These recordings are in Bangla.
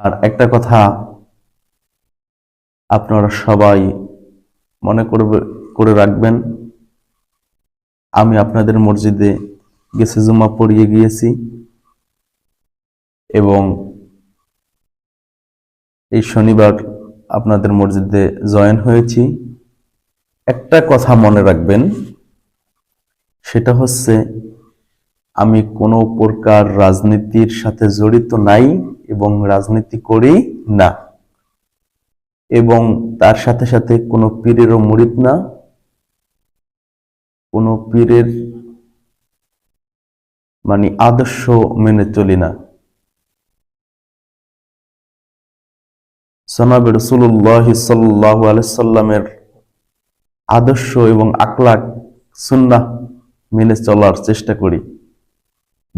আর একটা কথা আপনারা সবাই মনে করবে, করে রাখবেন, আমি আপনাদের মসজিদে গেছে জুমা পড়িয়ে গিয়েছি এবং এই শনিবার আপনাদের মসজিদে জয়েন হয়েছি। একটা কথা মনে রাখবেন, সেটা হচ্ছে আমি কোনো প্রকার রাজনীতির সাথে জড়িত নাই। এবং রাজনীতি করি না। এবং তার সাথে সাথে কোনো পীরেরও মুরিদ না। কোনো পীরের মানে আদর্শ মেনে চলি না। সনাব রসুল্লাহ সাল্লাহ আলাইসাল্লামের আদর্শ এবং আকলাক সুন্নাহ মেনে চলার চেষ্টা করি।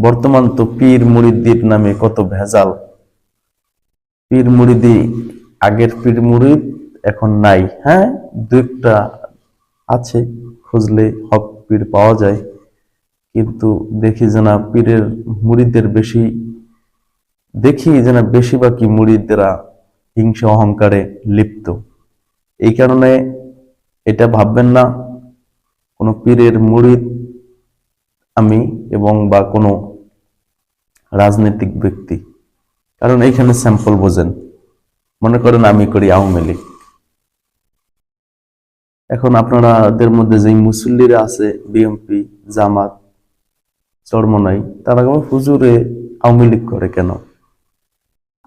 বর্তমান তো পীর মুরিদির নামে কত ভেজাল। পীর মুরিদি, আগের পীর মুরিদ এখন নাই হ্যাঁ? দু একটা আছে, খুঁজলে হক পীর পাওয়া যায়। কিন্তু দেখি যে না পীরের মুড়িদের বেশি, দেখি যে না বেশিরভাগই মুরিদরা হিংসা অহংকারে লিপ্ত। এই কারণে এটা ভাববেন না, কোনো পীরের মুড়িদ আমি এবং বা কোনো রাজনৈতিক ব্যক্তি। কারণ এইখানে স্যাম্পল বোঝেন। মনে করেন আমি করি আওয়ামী লীগ। এখন আপনারাদের মধ্যে যে মুসল্লিরা আছে বিএমপি জামাত, চরমনাই, তারা কেমন হুজুরে আওয়ামী লীগ করে কেন?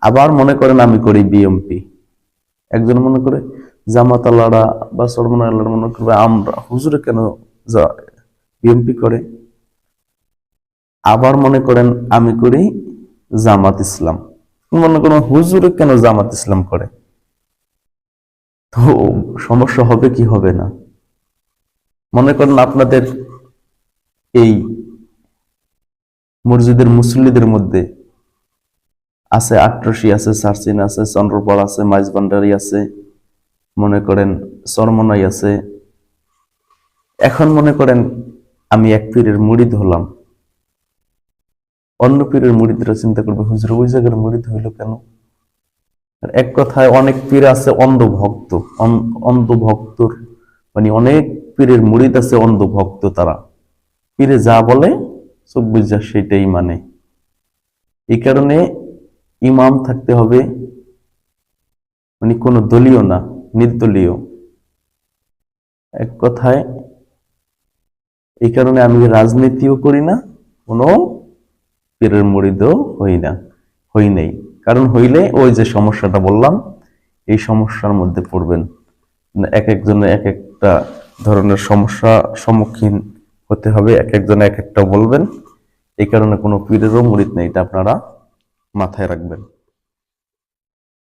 আবার মনে করেন আমি করি বিএমপি একজন মনে করে জামাত আল্লাহরা বা চরমনাই আল্লাহরা মনে করবে আমরা হুজুরে কেন বিএমপি করে? আবার মনে করেন আমি করি জামাত ইসলাম। মনে করেন হুজুরে কেন জামাত ইসলাম করে? তো সমস্যা হবে কি হবে না? মনে করেন আপনাদের এই মসজিদের মুসল্লিদের মধ্যে আছে আট্রসি, আছে সারসিন, আছে চন্দ্রপাড় আছে মাইজবান্ডারি আছে মনে করেন চরমনাই আছে। এখন মনে করেন আমি এক পীরের মুড়িদ হলাম। অন্য পীরের মুড়িদরা চিন্তা করবে, হুজুর, ওই জায়গার মুড়িদ হইল কেন? এক কথায় অনেক পীর আছে অন্ধ ভক্ত অন- অন্ধ ভক্তর মানে অনেক পীরের মুড়িদ আছে অন্ধ ভক্ত তারা। পীরে যা বলে চোখ বুঝা সেটাই মানে। এই কারণে ইমাম থাকতে হবে মানে কোনো দলীয় না, নির্দলীয়। এক কথায়, এই কারণে আমি রাজনীতিও করি না, কোনো পীরের মরিদও হই না, হই নাই। কারণ হইলে ওই যে সমস্যাটা বললাম, এই সমস্যার মধ্যে পড়বেন। এক একজনের এক একটা ধরনের সমস্যা সম্মুখীন হতে হবে, এক একজনে এক একটা বলবেন। এই কারণে কোনো পীরেরও মরিদ নেই, এটা আপনারা মাথায় রাখবেন।